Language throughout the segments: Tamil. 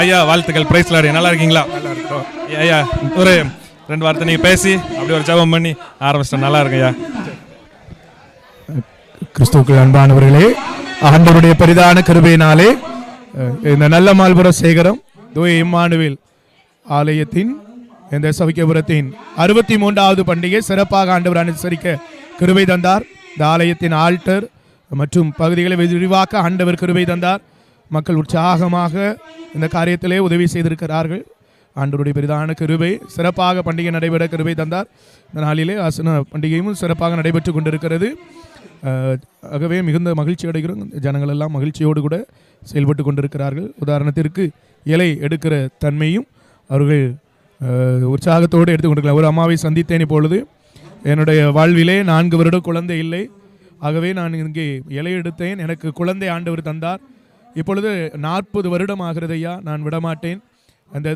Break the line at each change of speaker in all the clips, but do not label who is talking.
ஐயா வாழ்த்துக்கள். பிரைஸ் லாரி நல்லா இருக்கீங்களா?
நல்லா இருக்கோம்
ஐயா ஒரு ரெண்டு வார்த்தை நீங்கள் பேசி அப்படி ஒரு ஜெபம் பண்ணி ஆரம்பிச்சிட்டோம். நல்லா இருக்கு ஐயா.
கிறிஸ்துக்கள் அன்பானவர்களே ஆண்டவருடைய பெரிதான கிருபையினாலே இந்த நல்ல மால்புர சேகரம் தூய இம்மானுவேல் ஆலயத்தின் இந்த சவிக்கபுரத்தின் அறுபத்தி மூன்றாவது பண்டிகை சிறப்பாக ஆண்டவர் அனுசரிக்க கிருபை தந்தார். இந்த ஆலயத்தின் ஆல்டர் மற்றும் பகுதிகளை விரிவாக்க ஆண்டவர் கிருபை தந்தார். மக்கள் உற்சாகமாக இந்த காரியத்திலே உதவி செய்திருக்கிறார்கள். ஆண்டவருடைய பெரிதான கிருபை சிறப்பாக பண்டிகை நடைபெற கிருபை தந்தார். இந்த நாளிலே ஆசன பண்டிகையும் சிறப்பாக நடைபெற்று கொண்டிருக்கிறது. ஆகவே மிகுந்த மகிழ்ச்சி அடைகிறோம். ஜனங்கள் எல்லாம் மகிழ்ச்சியோடு கூட செயல்பட்டு கொண்டிருக்கிறார்கள். உதாரணத்திற்கு இலை எடுக்கிற தன்மையும் அவர்கள் உற்சாகத்தோடு எடுத்துக்கொண்டிருக்கலாம் ஒரு அம்மாவை சந்தித்தேன் இப்பொழுது. என்னுடைய வாழ்விலே நான்கு வருட குழந்தை இல்லை. ஆகவே நான் இங்கே இலை எடுத்தேன். எனக்கு குழந்தை ஆண்டவர் தந்தார். இப்பொழுது நாற்பது வருடம் ஆகிறது ஐயா நான் விடமாட்டேன். அந்த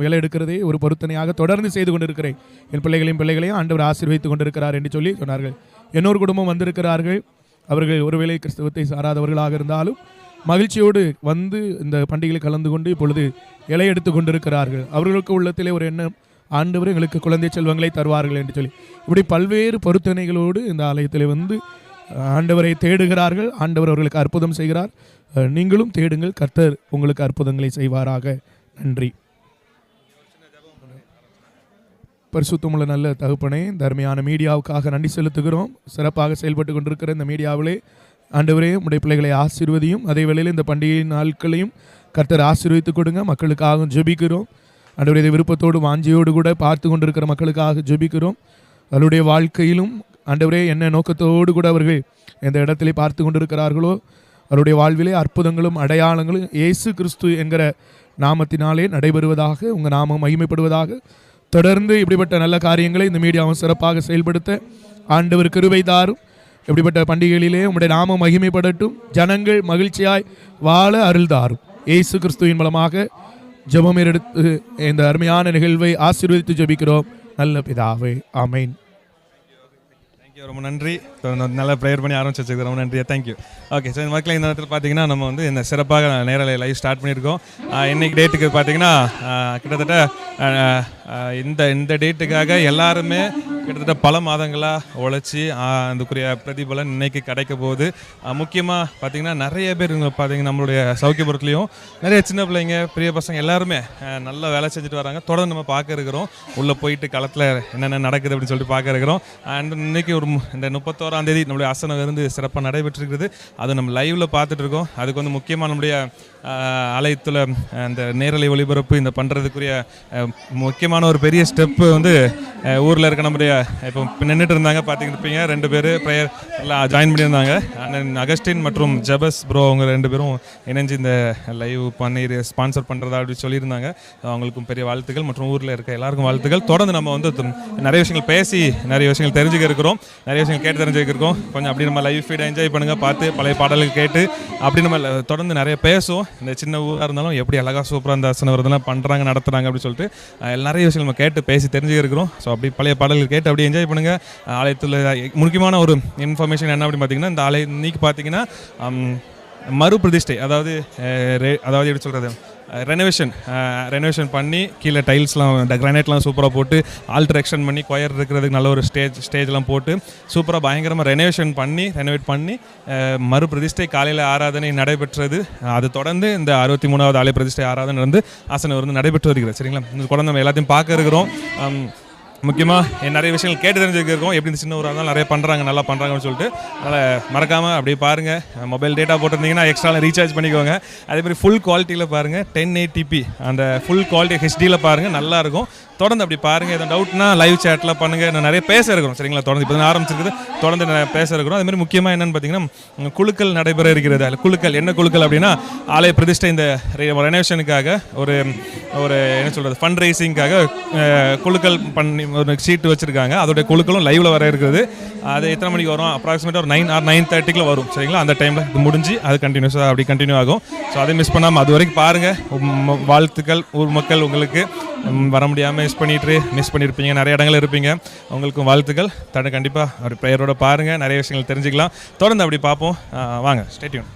வேலை எடுக்கிறதே ஒரு பொருத்தனையாக தொடர்ந்து செய்து கொண்டிருக்கிறேன். என் பிள்ளைகளையும் பிள்ளைகளையும் ஆண்டவர் ஆசீர்வதித்து கொண்டிருக்கிறார் என்று சொல்லி சொன்னார்கள். இன்னொரு குடும்பம் வந்திருக்கிறார்கள். அவர்கள் ஒருவேளை கிறிஸ்தவத்தை சாராதவர்களாக இருந்தாலும் மகிழ்ச்சியோடு வந்து இந்த பண்டிகையில் கலந்து கொண்டு இப்பொழுது இலை எடுத்து கொண்டிருக்கிறார்கள். அவர்களுக்கு உள்ளத்திலே ஒரு எண்ணம் ஆண்டவர் எங்களுக்கு குழந்தை செல்வங்களை தருவார்கள் என்று சொல்லி. இப்படி பல்வேறு பொருத்தனைகளோடு இந்த ஆலயத்தில் வந்து ஆண்டவரை தேடுகிறார்கள் ஆண்டவர் அவர்களுக்கு அற்புதம் செய்கிறார். நீங்களும் தேடுங்கள் கர்த்தர் உங்களுக்கு அற்புதங்களை செய்வாராக. நன்றி. பரிசுத்தமுள்ள நல்ல தகுப்பனே தர்மையான மீடியாவுக்காக நன்றி செலுத்துகிறோம். சிறப்பாக செயல்பட்டு கொண்டிருக்கிற இந்த மீடியாவிலே ஆண்டவரே உடைய பிள்ளைகளை ஆசீர்வதியும். அதே வேளையில் இந்த பண்டிகை நாட்களையும் கர்த்தர் ஆசீர்வதித்துக் கொடுங்க மக்களுக்காக ஜெபிக்கிறோம். ஆண்டவரே இதை விருப்பத்தோடு வாஞ்சியோடு கூட பார்த்து கொண்டிருக்கிற மக்களுக்காக ஜெபிக்கிறோம். அவருடைய வாழ்க்கையிலும் ஆண்டவரே என்ன நோக்கத்தோடு கூட அவர்கள் எந்த இடத்திலே பார்த்து கொண்டிருக்கிறார்களோ அவருடைய வாழ்விலே அற்புதங்களும் அடையாளங்களும் இயேசு கிறிஸ்து என்கிற நாமத்தினாலே நடைபெறுவதாக உங்கள் நாமம் மகிமைப்படுவதாக தொடர்ந்து இப்படிப்பட்ட நல்ல காரியங்களை இந்த மீடியாவும் சிறப்பாக செயல்படுத்த ஆண்டவர் கிருபை தாரும். இப்படிப்பட்ட பண்டிகைகளிலே உங்களுடைய நாமம் மகிமைப்படட்டும் ஜனங்கள் மகிழ்ச்சியாய் வாழ அருள் தாரும். இயேசு கிறிஸ்துவின் மூலமாக ஜெபம் எடுத்து இந்த அருமையான நிகழ்வை ஆசீர்வதித்து ஜெபிக்கிறோம். நல்ல பிதாவே ஆமென்.
தேங்க்யூ ரொம்ப நன்றி. நல்லா ப்ரேயர் பண்ணி ஆரம்பிச்சு வச்சுக்கிறேன் ரொம்ப நன்றி தேங்க்யூ ஓகே சார் மக்கள் இந்த நேரத்தில் பார்த்தீங்கன்னா நம்ம வந்து இந்த சிறப்பாக நேரலை லைவ் ஸ்டார்ட் பண்ணியிருக்கோம். இன்னைக்கு டேட்டுக்கு பார்த்தீங்கன்னா கிட்டத்தட்ட இந்த இந்த டேட்டுக்காக எல்லாருமே கிட்டத்தட்ட பல மாதங்களாக உழைச்சி அதுக்குரிய பிரதிபலன் இன்னைக்கு கிடைக்க போகுது. முக்கியமாக பார்த்தீங்கன்னா நிறைய பேர் பார்த்திங்கன்னா பார்த்தீங்கன்னா நம்மளுடைய சௌக்கியபுரத்துலேயும் நிறைய சின்ன பிள்ளைங்க பெரிய பசங்க எல்லாருமே நல்ல நல்லா வேலை செஞ்சுட்டு வராங்க. தொடர்ந்து நம்ம பார்க்க இருக்கிறோம். உள்ளே போயிட்டு களத்தில் என்னென்ன நடக்குது அப்படின்னு சொல்லிட்டு பார்க்க இருக்கிறோம். அண்ட் இன்னைக்கு ஒரு இந்த முப்பத்தோராம் தேதி நம்மளுடைய அசனம் இருந்து சிறப்பாக நடைபெற்றிருக்கிறது. அது நம்ம லைவில் பார்த்துட்டு இருக்கோம். அதுக்கு வந்து முக்கியமாக நம்முடைய ஆலயத்தில் அந்த நேரலை ஒளிபரப்பு இந்த பண்ணுறதுக்குரிய முக்கியமான ஒரு பெரிய ஸ்டெப்பு வந்து ஊரில் இருக்க நம்முடைய இப்போ நின்றுட்டு இருந்தாங்க பார்த்துக்கிட்டு ரெண்டு பேர் ப்ரேயர் எல்லாம் ஜாயின் பண்ணியிருந்தாங்க. அண்ணன் அகஸ்டின் மற்றும் ஜபஸ் ப்ரோ அவங்க ரெண்டு பேரும் இணைஞ்சு இந்த லைவ் பண்ணி ஸ்பான்சர் பண்ணுறதா அப்படி சொல்லியிருந்தாங்க. அவங்களுக்கும் பெரிய வாழ்த்துக்கள் மற்றும் ஊரில் இருக்க எல்லாருக்கும் வாழ்த்துக்கள். தொடர்ந்து நம்ம வந்து நிறைய விஷயங்கள் பேசி நிறைய விஷயங்கள் தெரிஞ்சுக்க இருக்கிறோம். நிறைய விஷயங்கள் கேட்டு தெரிஞ்சுக்க இருக்கோம் கொஞ்சம் அப்படி நம்ம லைவ் ஃபீட் என்ஜாய் பண்ணுங்கள் பார்த்து பழைய பாடல்கள் கேட்டு அப்படி நம்ம தொடர்ந்து நிறைய பேசுவோம். இந்த சின்ன ஊராக இருந்தாலும் எப்படி அழகாக சூப்பராக இந்த அசன வருதுலாம் பண்ணுறாங்க நடத்துகிறாங்க அப்படின்னு சொல்லிட்டு நிறைய விஷயங்கள் நம்ம கேட்டு பேசி தெரிஞ்சுக்கிறோம் இருக்கிறோம் ஸோ அப்படி பழைய பாடல்கள் கேட்டு அப்படியே என்ஜாய் பண்ணுங்க. ஆலயத்தில் முக்கியமான ஒரு இன்ஃபர்மேஷன் என்ன அப்படின்னு பார்த்தீங்கன்னா இந்த ஆலயம் இன்னைக்கு பார்த்தீங்கன்னா மறுபிரதிஷ்டை அதாவது அதாவது எப்படி சொல்கிறது ரெனோவேஷன் ரெனோவேஷன் பண்ணி கீழே டைல்ஸ்லாம் கிரானைட்லாம் சூப்பராக போட்டு ஆல்ட்ரேக்ஷன் பண்ணி கொயர் இருக்கிறதுக்கு நல்ல ஒரு ஸ்டேஜ் ஸ்டேஜ்லாம் போட்டு சூப்பராக பயங்கரமாக ரெனோவேஷன் பண்ணி ரெனோவேட் பண்ணி மறுபிரதிஷ்டை மறு பிரதிஷ்டை காலையில் ஆராதனை நடைபெற்றது. அது தொடர்ந்து இந்த அறுபத்தி மூணாவது ஆலய பிரதிஷ்டை ஆராதனை வந்து ஆசனம் வந்து நடைபெற்று வருகிறது. சரிங்களா? இந்த குழந்தை நம்ம எல்லாத்தையும் பார்க்க இருக்கிறோம். முக்கியமாக நிறைய விஷயங்கள் கேட்டு தெரிஞ்சுக்கிறோம் எப்படி இந்த சின்ன ஊராக இருந்தாலும் நிறைய பண்ணுறாங்க நல்லா பண்ணுறாங்கன்னு சொல்லிட்டு. அதனால் மறக்காமல் அப்படியே பாருங்கள் மொபைல் டேட்டா போட்டிருந்தீங்கன்னா எக்ஸ்ட்ரா ரீசார்ஜ் பண்ணிக்கோங்க. அதே மாதிரி ஃபுல் குவாலிட்டியில் பாருங்கள் டென் எயிட்டிபி அந்த ஃபுல் குவாலிட்டி ஹெச்டியில் பாருங்கள் நல்லாயிருக்கும் தொடர்ந்து அப்படி பாருங்கள் எதுவும் டவுட்னா லைவ் சேட்டில் பண்ணுங்கள் நான் நிறைய பேச இருக்கிறோம். சரிங்களா? தொடர்ந்து இப்போ ஆரம்பிச்சிருக்குது. தொடர்ந்து நிறைய பேச இருக்கிறோம். அதே மாதிரி முக்கியமாக என்னென்னு பார்த்தீங்கன்னா குழுக்கள் நடைபெற இருக்கிறது. அதில் குழுக்கள் என்ன குழுக்கள் அப்படின்னா ஆலய பிரதிஷ்டை இந்த ரெனோவேஷனுக்காக ஒரு ஒரு என்ன சொல்கிறது ஃபண்ட் ரைசிங்காக குழுக்கள் பண்ணி ஒரு சீட்டு வச்சுருக்காங்க. அதோடைய குழுக்களும் லைவில் வர இருக்கிறது. அது எத்தனை மணிக்கு வரும்? அப்ராக்சிமேட்டாக ஒரு நைன் ஆர் நைன் தேர்ட்டிக்குள்ள வரும். சரிங்களா? அந்த டைமில் இது முடிஞ்சு அது கண்டினியூஸாக அப்படி கண்டினியூ ஆகும். ஸோ அதை மிஸ் பண்ணாமல் அது வரைக்கும் பாருங்கள் வாழ்த்துக்கள் ஊர் மக்கள் உங்களுக்கு. வர முடியாமல் மிஸ் பண்ணிட்டு மிஸ் பண்ணியிருப்பீங்க நிறைய இடங்கள் இருப்பீங்க. உங்களுக்கும் வாழ்த்துக்கள். தட கண்டிப்பாக அவர் பெயரோட பாருங்கள் நிறைய விஷயங்கள் தெரிஞ்சுக்கலாம். தொடர்ந்து அப்படி பார்ப்போம். வாங்க ஸ்டேட்யூன்